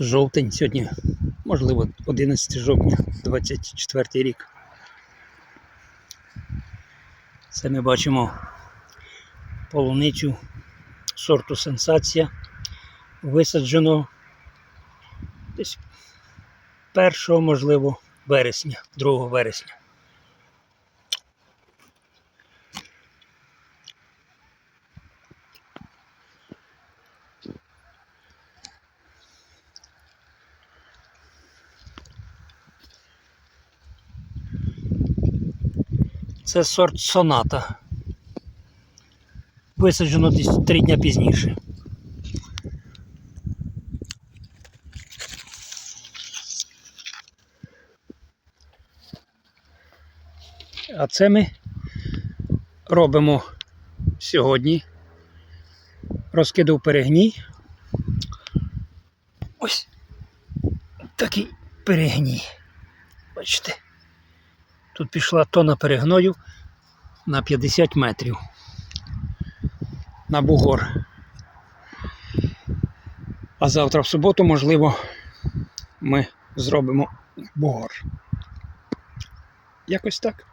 жовтень сьогодні, можливо, 11 жовтня 24 рік. Це ми бачимо полуницю сорту сенсація. Висаджено десь 1, можливо, вересня, 2 вересня. Це сорт соната. Висаджено десь три дня пізніше. А це ми робимо сьогодні. Розкидав перегній. Ось такий перегній. Бачите. Тут пішла тона перегною на 50 метрів на бугор. А завтра в суботу, можливо, ми зробимо бугор. Якось так.